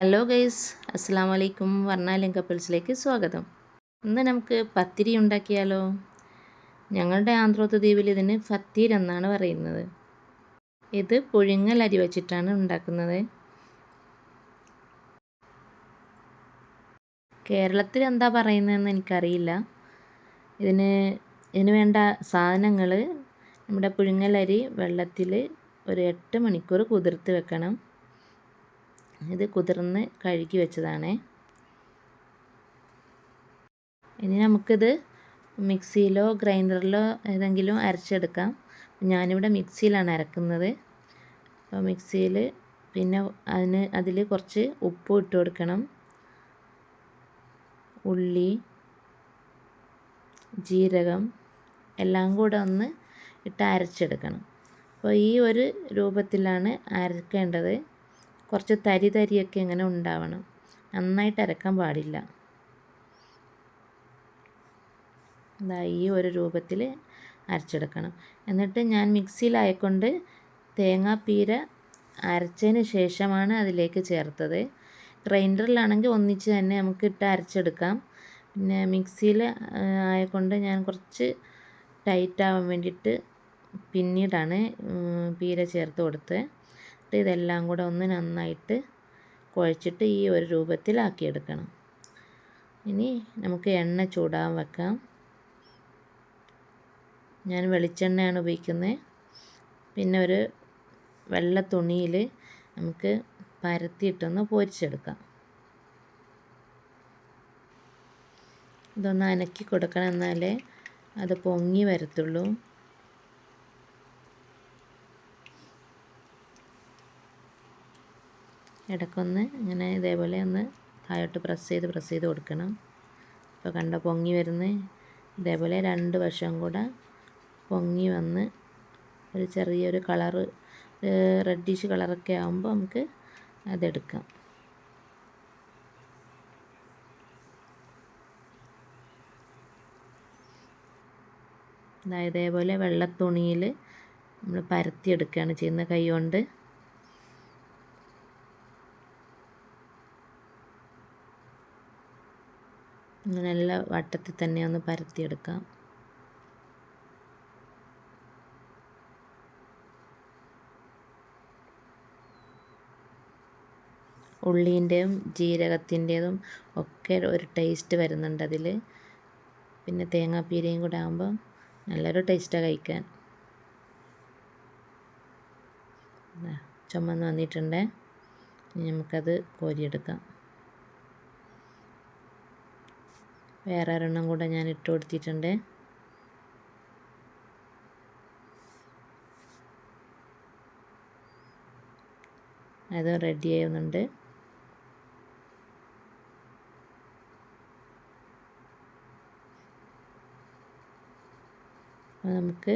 Hello guys അസ്സാം വലൈക്കും വർണാലിം കപ്പിൾസിലേക്ക് സ്വാഗതം. ഇന്ന് നമുക്ക് പത്തിരി ഉണ്ടാക്കിയാലോ? ഞങ്ങളുടെ ആന്ധ്രോത്ത് ദ്വീപിൽ ഇതിന് ഫത്തീർ എന്നാണ് പറയുന്നത്. ഇത് പുഴുങ്ങൽ അരി വച്ചിട്ടാണ് ഉണ്ടാക്കുന്നത്. കേരളത്തിൽ എന്താ പറയുന്നതെന്ന് എനിക്കറിയില്ല. ഇതിന് ഇതിന് വേണ്ട സാധനങ്ങൾ നമ്മുടെ പുഴുങ്ങലരി വെള്ളത്തിൽ ഒരു എട്ട് മണിക്കൂർ കുതിർത്ത് വെക്കണം. ഇത് കുതിർന്ന് കഴുകി വെച്ചതാണ്. ഇനി നമുക്കിത് മിക്സിയിലോ ഗ്രൈൻഡറിലോ ഏതെങ്കിലും അരച്ചെടുക്കാം. ഞാനിവിടെ മിക്സിയിലാണ് അരക്കുന്നത്. അപ്പോൾ മിക്സിയിൽ പിന്നെ അതിന് അതിൽ കുറച്ച് ഉപ്പും ഇട്ട് കൊടുക്കണം. ഉള്ളി ജീരകം എല്ലാം കൂടെ ഒന്ന് ഇട്ട് അരച്ചെടുക്കണം. അപ്പോൾ ഈ ഒരു രൂപത്തിലാണ് അരക്കേണ്ടത്. കുറച്ച് തരി തരിയൊക്കെ ഇങ്ങനെ ഉണ്ടാവണം. നന്നായിട്ട് അരക്കാൻ പാടില്ല. ഇതാ ഈ ഒരു രൂപത്തിൽ അരച്ചെടുക്കണം. എന്നിട്ട് ഞാൻ മിക്സിയിലായിക്കൊണ്ട് തേങ്ങാപ്പീര അരച്ചതിന് ശേഷമാണ് അതിലേക്ക് ചേർത്തത്. ഗ്രൈൻഡറിലാണെങ്കിൽ ഒന്നിച്ച് തന്നെ നമുക്ക് ഇട്ട് അരച്ചെടുക്കാം. പിന്നെ മിക്സിയിൽ ആയക്കൊണ്ട് ഞാൻ കുറച്ച് ടൈറ്റ് ആവാൻ വേണ്ടിയിട്ട് പിന്നീടാണ് പീര ചേർത്ത് കൊടുത്തത്. എന്നിട്ട് ഇതെല്ലാം കൂടെ ഒന്ന് നന്നായിട്ട് കുഴച്ചിട്ട് ഈ ഒരു രൂപത്തിലാക്കിയെടുക്കണം. ഇനി നമുക്ക് എണ്ണ ചൂടാൻ വെക്കാം. ഞാൻ വെളിച്ചെണ്ണയാണ് ഉപയോഗിക്കുന്നത്. പിന്നെ ഒരു വെള്ള തുണിയിൽ നമുക്ക് പരത്തിയിട്ടൊന്ന് പൊരിച്ചെടുക്കാം. ഇതൊന്ന് അനക്കി കൊടുക്കണം എന്നാലേ അത് പൊങ്ങി വരത്തുള്ളൂ. ഇടയ്ക്കൊന്ന് ഇങ്ങനെ ഇതേപോലെ ഒന്ന് താഴോട്ട് പ്രസ് ചെയ്ത് പ്രസ് ചെയ്ത് കൊടുക്കണം. ഇപ്പോൾ കണ്ട പൊങ്ങി വരുന്ന ഇതേപോലെ രണ്ട് വശം കൂടെ പൊങ്ങി വന്ന് ഒരു ചെറിയൊരു കളറ് റെഡിഷ് കളറൊക്കെ ആകുമ്പോൾ നമുക്ക് അതെടുക്കാം. ഇതേപോലെ വെള്ള വെള്ളത്തുണിയിൽ നമ്മൾ പരത്തി പരത്തിയെടുക്കുകയാണ് ചെയ്യുന്നത്. കൈ കൊണ്ട് നല്ല വട്ടത്തിൽ തന്നെ ഒന്ന് പരത്തിയെടുക്കാം. ഉള്ളീന്റെയും ജീരകത്തിന്റെതും ഒക്കെ ഒരു ടേസ്റ്റ് വരുന്നുണ്ട് അതിൽ പിന്നെ തേങ്ങാപ്പീരയും കൂടെ ആകുമ്പോൾ നല്ലൊരു ടേസ്റ്റാണ് കഴിക്കാൻ. ചുമന്ന് വന്നിട്ടുണ്ട്. നമുക്കത് കോരിയെടുക്കാം. വേറെ ഒരെണ്ണം കൂടെ ഞാൻ ഇട്ട് കൊടുത്തിട്ടുണ്ട്. അത് റെഡി ആവുന്നുണ്ട്. നമുക്ക്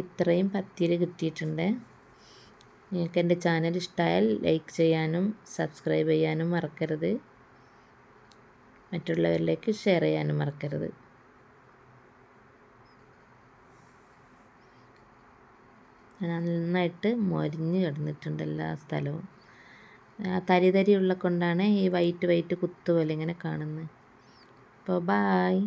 ഇത്രയും പത്തിരി കിട്ടിയിട്ടുണ്ട്. നിങ്ങൾക്ക് എന്റെ ചാനൽ ഇഷ്ടമായാൽ ലൈക്ക് ചെയ്യാനും സബ്സ്ക്രൈബ് ചെയ്യാനും മറക്കരുത്. മറ്റുള്ളവരിലേക്ക് ഷെയർ ചെയ്യാനും മറക്കരുത്. നന്നായിട്ട് മൊരിഞ്ഞ് കിടന്നിട്ടുണ്ട് എല്ലാ സ്ഥലവും. തരി തരി ഉള്ള കൊണ്ടാണ് ഈ വൈറ്റ് വൈറ്റ് കുത്തുപോലെ ഇങ്ങനെ കാണുന്നത്. അപ്പോൾ ബായ്